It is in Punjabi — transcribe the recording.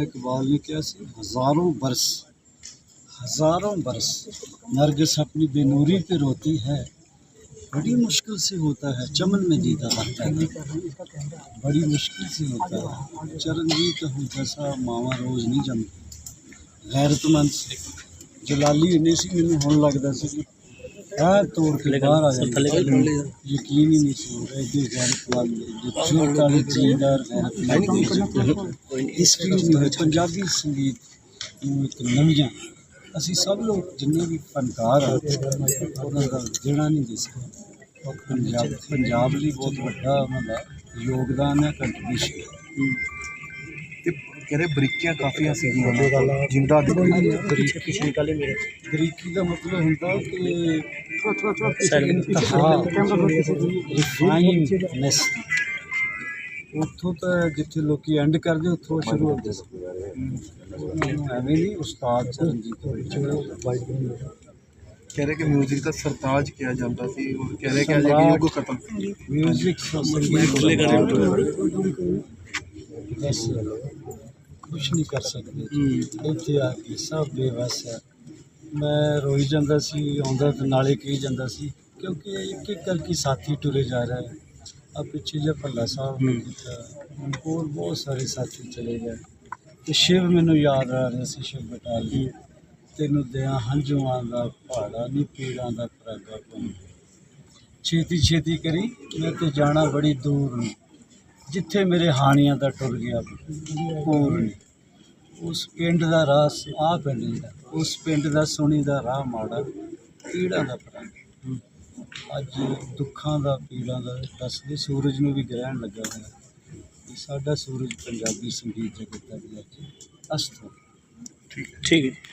इकबाल ने क्या सी? हज़ारों बरस हज़ारों बरस नरगिस अपनी बेनूरी पे रोती है। बड़ी मुश्किल से होता है चमन में जीता लगता है बड़ी मुश्किल से होता है। चरणजीत हम जैसा मावा रोज नहीं जमती। गैरतमंद जलाली इन्हें सी मैं हम लगता सी ਆ ਤੋੜ ਕੇ ਬਾਹਰ ਆ ਜਾਂਦਾ ਯਕੀਨ ਹੀ ਨਹੀਂ ਹੋ ਰਿਹਾ ਇਹਦੀ ਗੈਰਤ ਵਾਲੀ ਜੋ ਚੁੱਪ ਵਾਲੀ ਜੀਦਾਰ ਗੈਰਤ ਇਸ ਹੋਈ ਪੰਜਾਬੀ ਸੰਗੀਤ ਨੂੰ ਇੱਕ ਨਵੀਆਂ ਅਸੀਂ ਸਭ ਲੋਕ ਜਿੰਨੇ ਵੀ ਫਨਕਾਰ ਆ ਉਹਨਾਂ ਦਾ ਜਿਹੜਾ ਨਹੀਂ ਦਿਸ ਪੰਜਾਬ ਪੰਜਾਬ ਲਈ ਬਹੁਤ ਵੱਡਾ ਉਹਨਾਂ ਦਾ ਯੋਗਦਾਨ ਹੈ ਕੰਟਰੀਬਿਊਸ਼ਨ ਤੇ ਕਹਿੰਦੇ ਬਰੀਕੀਆਂ ਕਾਫੀਆਂ ਸੀਗੀਆਂ ਜਿੰਦਾ ਪਿਛਲੀ ਗੱਲ ਹੀ ਮੇਰੇ ਬਰੀਕੀ ਦਾ ਮਤਲਬ ਹੁੰਦਾ ਕਿ ਸਾਈਡ ਰਿਫਾਈਨਡਨੈਸ ਉੱਥੋਂ ਤਾਂ ਜਿੱਥੇ ਲੋਕੀ ਐਂਡ ਕਰਦੇ ਉੱਥੋਂ ਸ਼ੁਰੂ ਹੁੰਦੇ ਸੀ ਉਹਨਾਂ ਨੂੰ ਐਵੇਂ ਨਹੀਂ ਉਸਤਾਦ ਚਰਨਜੀਤ ਕਹਿੰਦੇ ਕਿ 뮤직 ਦਾ ਸਰਤਾਜ ਕਿਹਾ ਜਾਂਦਾ ਸੀ ਉਹ ਕਹਿੰਦੇ ਕਿ ਅਜੇ ਵੀ ਯੁੱਗ ਖਤਮ ਮਿਊਜ਼ਿਕ ਬਸ ਕੁਛ ਨਹੀਂ ਕਰ ਸਕਦੇ। ਇੱਥੇ ਆ ਕੇ ਸਭ ਬੇਵਸ ਹੈ ਮੈਂ ਰੋਈ ਜਾਂਦਾ ਸੀ ਆਉਂਦਾ ਤੇ ਨਾਲੇ ਕਹੀ ਜਾਂਦਾ ਸੀ ਕਿਉਂਕਿ ਇੱਕ ਇੱਕ ਕਰਕੇ ਸਾਥੀ ਟੁਰੇ ਜਾ ਰਹੇ ਹੈ ਆ ਪਿੱਛੇ ਜੇ ਭੱਲਾ ਸਾਹਿਬ ਨੇ ਕੀਤਾ। ਹੋਰ ਬਹੁਤ ਸਾਰੇ ਸਾਥੀ ਚਲੇ ਗਏ। ਤੇ ਸ਼ਿਵ ਮੈਨੂੰ ਯਾਦ ਆ ਰਿਹਾ ਸੀ ਸ਼ਿਵ ਬਟਾਲ ਤੈਨੂੰ ਦਿਆਂ ਹੰਝੂਆਂ ਦਾ ਪਹਾੜਾ ਨਹੀਂ ਪੀੜਾਂ ਦਾ ਪਰਾਗਾ ਕੋਈ ਛੇਤੀ ਛੇਤੀ ਕਰੀ ਮੈਂ ਤੇ ਜਾਣਾ ਬੜੀ ਦੂਰ ਨੂੰ। ਜਿੱਥੇ ਮੇਰੇ ਹਾਣੀਆਂ ਦਾ ਟੁਰ ਗਿਆ ਪੂਰ ਨੇ ਉਸ ਪਿੰਡ ਦਾ ਰਾਹ ਆ ਪਿੰਡ ਦਾ ਉਸ ਪਿੰਡ ਦਾ ਸੁਣੀ ਦਾ ਰਾਹ ਮਾੜਾ, ਪੀੜਾਂ ਦਾ ਪਰਾਂ ਅੱਜ ਦੁੱਖਾਂ ਦਾ, ਪੀੜਾਂ ਦਾ, ਦੱਸਦੇ ਸੂਰਜ ਨੂੰ ਵੀ ਗ੍ਰਹਿਣ ਲੱਗਾ ਹੋਇਆ। ਇਹ ਸਾਡਾ ਸੂਰਜ ਪੰਜਾਬੀ ਸੰਗੀਤ ਜਗਤ ਦਾ ਵੀ ਅੱਜ ਅਸਤ ਠੀਕ ਹੈ ਠੀਕ ਹੈ।